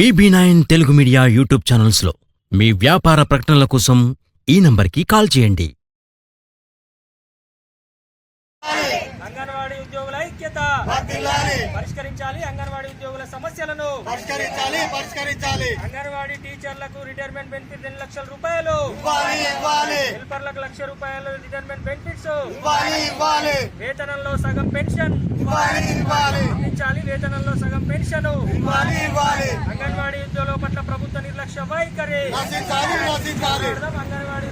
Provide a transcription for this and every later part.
BB nine Telugu media YouTube ఛానల్స్లో మీ వ్యాపార ప్రకటనల కోసం ఈ నంబర్కి కాల్ చేయండి. అంగన్వాడీ ఉద్యోగుల ఐక్యత. పరిష్కరించాలి అంగన్వాడీ ఉద్యోగుల సమస్యలను. పరిష్కరించాలి పరిష్కరించాలి. అంగన్వాడీ టీచర్లకు రిటైర్మెంట్ బెనిఫిట్ రెండు లక్షల రూపాయలు? ఇవ్వాలి ఇవ్వాలి. హెల్పర్లకు లక్ష రూపాయలు రిటైర్మెంట్ బెనిఫిట్స్. ఇవ్వాలి ఇవ్వాలి. వేతనంలో సగం పెన్షన్. ఇవ్వాలి ఇవ్వాలి. అందించాలి వేతనంలో సగం పెన్షన్. అంగన్వాడీ ఉద్యోగుల పట్ల ప్రభుత్వ నిర్లక్ష్య వైఖరి. అంగన్వాడీ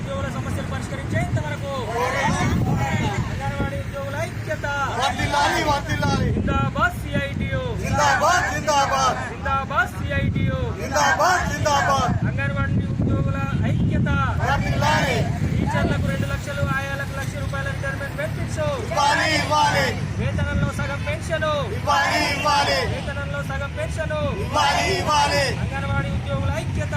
ఉద్యోగుల సమస్యలు పరిష్కరించేంత వరకు అంగన్వాడీ ఉద్యోగుల ఐక్యత. జిందాబాద్ సిఐటియు. జిందాబాద్ జిందాబాద్. జిందాబాద్ సిఐటియు. జిందాబాద్ జిందాబాద్ అంగన్వాడీ ఉద్యోగుల ఐక్యత వర్దిల్లాలి టీచర్లకు రెండు లక్షలు ఆయాలకు లక్ష రూపాయల రిటైర్మెంట్ బెనిఫిట్స్ ఇవ్వాలి ఇవ్వాలి వేతనంలో సగం పెన్షన్. ఇవ్వాలి ఇవ్వాలి. వేతనంలో సగం పెన్షన్. ఇవ్వాలి ఇవ్వాలి. అంగన్వాడీ ఉద్యోగుల ఐక్యత.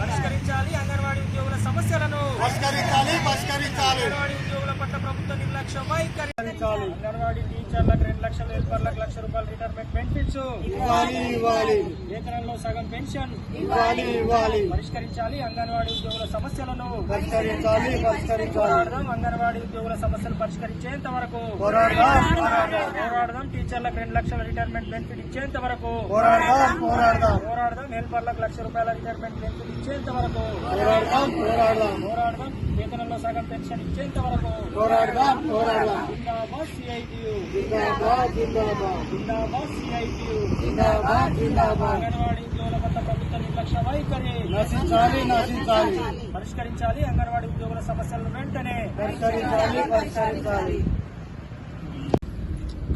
పరిష్కరించాలి అంగన్వాడీ ఉద్యోగుల సమస్యలను. పరిష్కరించాలి పరిష్కరించాలి. అంగన్వాడీ ఉద్యోగుల పట్ల ప్రభుత్వ నిర్లక్ష్య వైఖరి. అంగన్వాడీ టీచర్లకు రెండు లక్షలు హెల్పర్లకు లక్ష రూపాయల రిటైర్మెంట్ బెనిఫిట్స్ ఇవ్వాలి ఇవ్వాలి. వేతనంలో సగం పెన్షన్ ఇవ్వాలి ఇవ్వాలి. పరిష్కరించాలి అంగన్వాడీ ఉద్యోగుల సమస్యలను. పరిష్కరించాలి పరిష్కరించాలి. అంగన్వాడీ ఉద్యోగుల సమస్యలు పరిష్కరించేంత వరకు. పోరాడదాం టీచర్లకు రెండు లక్షల రిటైర్మెంట్ బెనిఫిట్ ఇచ్చేంత వరకు. పోరాడదాం పోరాడదాం. పోరాడదాం హెల్పర్లకు లక్ష రూపాయల రిటైర్మెంట్ బెనిఫిట్ ఇచ్చేంత వరకు. పోరాడదాం పోరాడదాం. పోరాడదాం వేతనంలో సగం పెన్షన్ ఇచ్చేంత వరకు. పోరాడదాం పోరాడదాం. జిందాబాద్ సిఐటియు జిందాబాద్ జిందాబాద్. జిందాబాద్ సిఐటియు జిందాబాద్ జిందాబాద్. అంగన్వాడీ ఉద్యోగుల పట్ల ప్రభుత్వ నిర్లక్ష్య వైఖరి. నశించాలి నశించాలి. పరిష్కరించాలి అంగన్వాడీ ఉద్యోగుల సమస్యలను వెంటనే పరిష్కరించాలి పరిష్కరించాలి.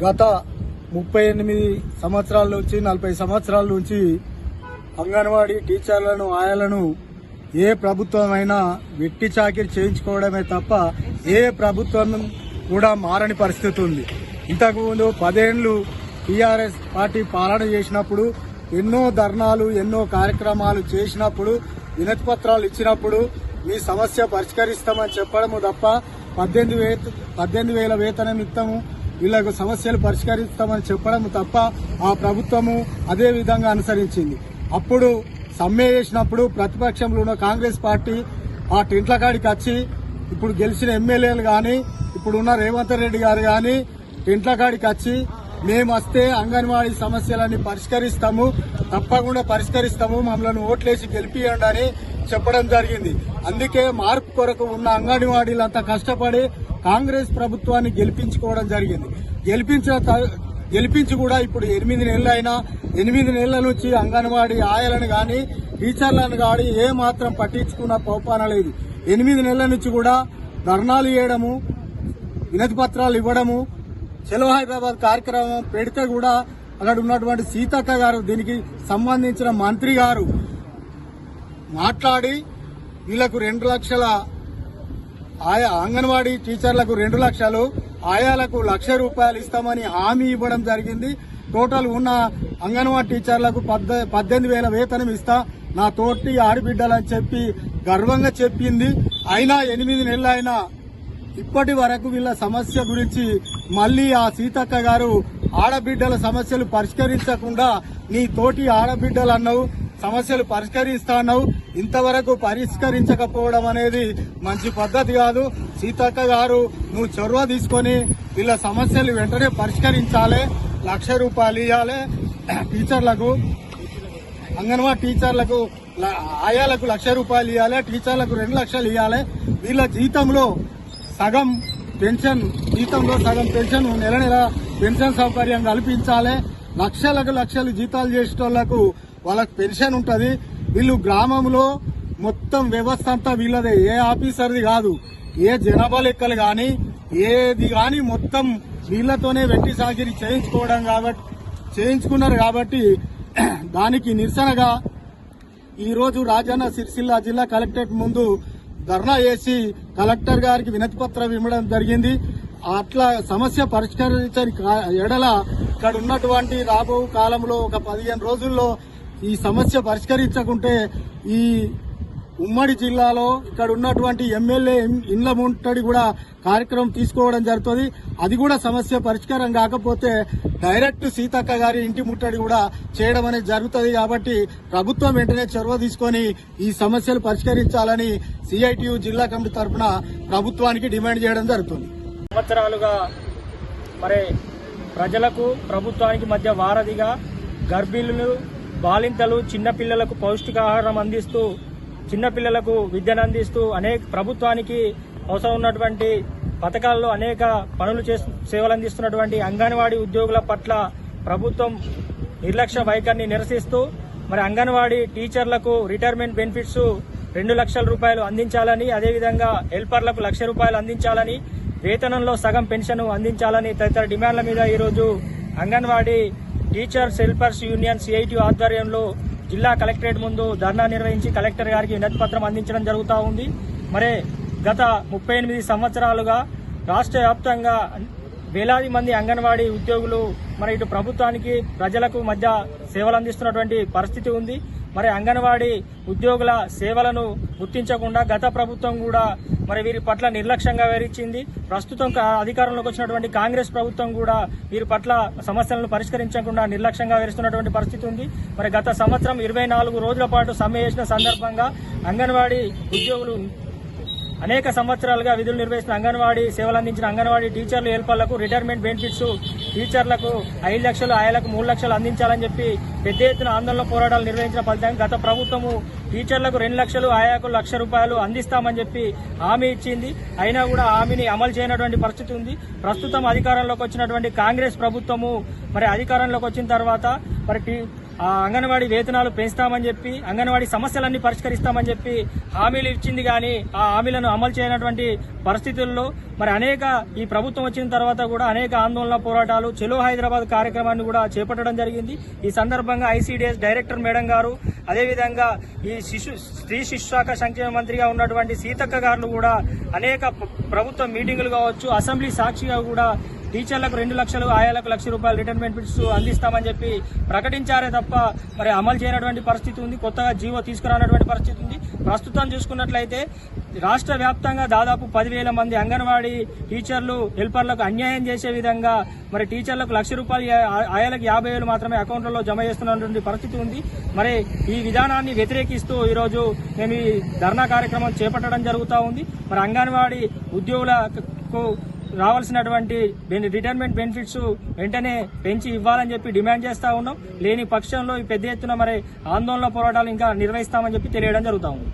గత ముప్పై ఎనిమిది సంవత్సరాల నుంచి నలభై సంవత్సరాల నుంచి అంగన్వాడీ టీచర్లను ఆయాలను ఏ ప్రభుత్వమైనా వెట్టి చాకిరి చేయించుకోవడమే తప్ప ఏ ప్రభుత్వం కూడా మారని పరిస్థితి ఉంది. ఇంతకుముందు పదేళ్ళు టీఆర్ఎస్ పార్టీ పాలన చేసినప్పుడు ఎన్నో ధర్నాలు ఎన్నో కార్యక్రమాలు చేసినప్పుడు వినతిపత్రాలు ఇచ్చినప్పుడు మీ సమస్య పరిష్కరిస్తామని చెప్పడము తప్ప పద్దెనిమిది వే పద్దెనిమిది వేల వేతనం ఇస్తాము వీళ్ళకు సమస్యలు పరిష్కరిస్తామని చెప్పడం తప్ప ఆ ప్రభుత్వము అదే విధంగా అనుసరించింది. అప్పుడు సమ్మె చేసినప్పుడు ప్రతిపక్షంలో ఉన్న కాంగ్రెస్ పార్టీ ఆ టెంట్ల కాడికి వచ్చి ఇప్పుడు గెలిచిన ఎమ్మెల్యేలు కానీ ఇప్పుడున్న రేవంత్ రెడ్డి గారు కానీ ఇంట్ల కాడికి వచ్చి మేము వస్తే అంగన్వాడీ సమస్యలన్నీ పరిష్కరిస్తాము తప్పకుండా పరిష్కరిస్తాము మమ్మల్ని ఓట్లేసి గెలిపియండి అని చెప్పడం జరిగింది. అందుకే మార్పు కొరకు ఉన్న అంగన్వాడీలంతా కష్టపడి కాంగ్రెస్ ప్రభుత్వాన్ని గెలిపించుకోవడం జరిగింది. గెలిపించిన గెలిపించి కూడా ఇప్పుడు ఎనిమిది నెలలైనా ఎనిమిది నెలల నుంచి అంగన్వాడీ ఆయలను గాని టీచర్లను గాని ఏ మాత్రం పట్టించుకున్న పోపాన లేదు. ఎనిమిది నెలల నుంచి కూడా ధర్నాలు చేయడము వినతి పత్రాలు ఇవ్వడము చెలో హైదరాబాద్ కార్యక్రమం పెడితే కూడా అక్కడ ఉన్నటువంటి సీతక్క గారు దీనికి సంబంధించిన మంత్రి గారు మాట్లాడి వీళ్ళకు రెండు లక్షల ఆయా అంగన్వాడీ టీచర్లకు రెండు లక్షలు ఆయాలకు లక్ష రూపాయలు ఇస్తామని హామీ ఇవ్వడం జరిగింది. టోటల్ ఉన్న అంగన్వాడీ టీచర్లకు పద్ద- పద్దెనిమిది వేల వేతనం ఇస్తా నా తోటి ఆడబిడ్డలని చెప్పి గర్వంగా చెప్పింది. అయినా ఎనిమిది నెలలు ఇప్పటి వరకు వీళ్ళ సమస్య గురించి మళ్ళీ ఆ సీతక్క గారు ఆడబిడ్డల సమస్యలు పరిష్కరించకుండా నీ తోటి ఆడబిడ్డలు అన్నావు సమస్యలు పరిష్కరిస్తా అన్నావు ఇంతవరకు పరిష్కరించకపోవడం అనేది మంచి పద్ధతి కాదు. సీతక్క గారు నువ్వు చొరవ తీసుకొని వీళ్ళ సమస్యలు వెంటనే పరిష్కరించాలి. లక్ష రూపాయలు ఇవ్వాలి టీచర్లకు అంగన్వాడీ టీచర్లకు ఆయాలకు లక్ష రూపాయలు ఇవ్వాలి టీచర్లకు రెండు లక్షలు ఇవ్వాలి వీళ్ళ జీతంలో సగం పెన్షన్ జీతంలో సగం పెన్షన్ నెల నెల పెన్షన్ సౌకర్యం కల్పించాలి. లక్షలకు లక్షలు జీతాలు చేసేటోళ్ళకు వాళ్ళకు పెన్షన్ ఉంటుంది. వీళ్ళు గ్రామంలో మొత్తం వ్యవస్థ అంతా వీళ్ళదే. ఏ ఆఫీసర్ది కాదు ఏ జనాభా లెక్కలు కానీ ఏది కానీ మొత్తం వీళ్ళతోనే వెట్టి సాగిరి చేయించుకోవడం కాబట్టి చేయించుకున్నారు కాబట్టి దానికి నిరసనగా ఈరోజు రాజన్న సిరిసిల్ల జిల్లా కలెక్టరేట్ ముందు ధర్నా చేసి కలెక్టర్ గారికి వినతి పత్రం ఇవ్వడం జరిగింది. అట్లా సమస్య పరిష్కరించని ఎడల ఇక్కడ ఉన్నటువంటి రాబో కాలంలో ఒక పదిహేను రోజుల్లో ఈ సమస్య పరిష్కరించకుంటే ఈ ఉమ్మడి జిల్లాలో ఇక్కడ ఉన్నటువంటి ఎమ్మెల్యే ఇండ్ల ముట్టడి కూడా కార్యక్రమం తీసుకోవడం జరుగుతుంది. అది కూడా సమస్య పరిష్కారం కాకపోతే డైరెక్ట్ సీతక్క గారి ఇంటి ముట్టడి కూడా చేయడం అనేది జరుగుతుంది కాబట్టి ప్రభుత్వం వెంటనే చొరవ తీసుకొని ఈ సమస్యలు పరిష్కరించాలని సిఐటియు జిల్లా కమిటీ తరఫున ప్రభుత్వానికి డిమాండ్ చేయడం జరుగుతుంది. సంవత్సరాలుగా మరి ప్రజలకు ప్రభుత్వానికి మధ్య వారధిగా గర్భిణులు బాలింతలు చిన్నపిల్లలకు పౌష్టికాహారం అందిస్తూ చిన్నపిల్లలకు విద్యను అందిస్తూ అనేక ప్రభుత్వానికి అవసరం ఉన్నటువంటి పథకాల్లో అనేక పనులు చేస్తూ సేవలు అందిస్తున్నటువంటి అంగన్వాడీ ఉద్యోగుల పట్ల ప్రభుత్వం నిర్లక్ష్య వైఖరిని నిరసిస్తూ మరి అంగన్వాడీ టీచర్లకు రిటైర్మెంట్ బెనిఫిట్స్ రెండు లక్షల రూపాయలు అందించాలని అదేవిధంగా హెల్పర్లకు లక్ష రూపాయలు అందించాలని వేతనంలో సగం పెన్షన్ అందించాలని తదితర డిమాండ్ల మీద ఈరోజు anganwadi teachers helpers union CIT ఆధ్వర్యంలో జిల్లా కలెక్టరేట్ ముందు ధర్నా నిర్వహించి కలెక్టర్ గారికి వినతి పత్రం అందించడం జరుగుతూ ఉంది. మరి గత ముప్పై ఎనిమిది సంవత్సరాలుగా రాష్ట్ర వ్యాప్తంగా వేలాది మంది అంగన్వాడీ ఉద్యోగులు మరి ఇటు ప్రభుత్వానికి ప్రజలకు మధ్య సేవలు అందిస్తున్నటువంటి పరిస్థితి ఉంది. మరి అంగన్వాడీ ఉద్యోగుల సేవలను గుర్తించకుండా గత ప్రభుత్వం కూడా మరి వీరి పట్ల నిర్లక్ష్యంగా వివరించింది ప్రస్తుతం కా- అధికారంలోకి వచ్చినటువంటి కాంగ్రెస్ ప్రభుత్వం కూడా వీరి పట్ల సమస్యలను పరిష్కరించకుండా నిర్లక్ష్యంగా వివరిస్తున్నటువంటి పరిస్థితి ఉంది. మరి గత సంవత్సరం ఇరవై నాలుగు రోజుల పాటు సమ్మె చేసిన సందర్భంగా అంగన్వాడీ ఉద్యోగులు అనేక సంవత్సరాలుగా విధులు నిర్వహిస్తున్న అంగన్వాడీ సేవలు అందించిన అంగన్వాడీ టీచర్లు హెల్పర్లకు రిటైర్మెంట్ బెనిఫిట్స్ టీచర్లకు ఐదు లక్షలు ఆయలకు మూడు లక్షలు అందించాలని చెప్పి పెద్ద ఎత్తున ఆందోళన పోరాటాలు నిర్వహించిన ఫలితంగా గత ప్రభుత్వము టీచర్లకు రెండు లక్షలు ఆయాకు లక్ష రూపాయలు అందిస్తామని చెప్పి హామీ ఇచ్చింది. అయినా కూడా హామీని అమలు చేయనటువంటి పరిస్థితి ఉంది. ప్రస్తుతం అధికారంలోకి వచ్చినటువంటి కాంగ్రెస్ ప్రభుత్వము మరి అధికారంలోకి వచ్చిన తర్వాత మరి అంగన్వాడీ వేతనాలు పెంచుతామని చెప్పి అంగన్వాడీ సమస్యలన్నీ పరిష్కరిస్తామని చెప్పి హామీలు ఇచ్చింది కానీ ఆ హామీలను అమలు చేయనటువంటి పరిస్థితుల్లో మరి అనేక ఈ ప్రభుత్వం వచ్చిన తర్వాత కూడా అనేక ఆందోళన పోరాటాలు చెలో హైదరాబాద్ కార్యక్రమాన్ని కూడా చేపట్టడం జరిగింది. ఈ సందర్భంగా ఐసీడీఎస్ డైరెక్టర్ మేడం గారు అదేవిధంగా ఈ శిశు స్త్రీ శిశు శాఖ సంక్షేమ మంత్రిగా ఉన్నటువంటి సీతక్క గారు కూడా అనేక ప్రభుత్వ మీటింగులు కావచ్చు అసెంబ్లీ సాక్షిగా కూడా టీచర్లకు రెండు లక్షలు ఆయాలకు లక్ష రూపాయలు రిటైర్మెంట్ బెనిఫిట్స్ అందిస్తామని చెప్పి ప్రకటించారే తప్ప మరి అమలు చేయనటువంటి పరిస్థితి ఉంది. కొత్తగా జీవో తీసుకురానటువంటి పరిస్థితి ఉంది. ప్రస్తుతం చూసుకున్నట్లయితే రాష్ట్ర వ్యాప్తంగా దాదాపు పదివేల మంది అంగన్వాడీ టీచర్లు హెల్పర్లకు అన్యాయం చేసే విధంగా మరి టీచర్లకు లక్ష రూపాయలు ఆయాలకు యాభై వేలు మాత్రమే అకౌంట్లలో జమ చేస్తున్నటువంటి పరిస్థితి ఉంది. మరి ఈ విధానాన్ని వ్యతిరేకిస్తూ ఈరోజు మేము ఈ ధర్నా కార్యక్రమం చేపట్టడం జరుగుతూ ఉంది. మరి అంగన్వాడీ ఉద్యోగులకు రావాల్సినటువంటి రిటైర్మెంట్ బెనిఫిట్స్ వెంటనే పెంచి ఇవ్వాలని చెప్పి డిమాండ్ చేస్తా ఉన్నాం. లేని పక్షంలో ఈ పెద్ద ఎత్తున మరి ఆందోళన పోరాటాలు ఇంకా నిర్వహిస్తామని చెప్పి తెలియడం జరుగుతూ ఉంది.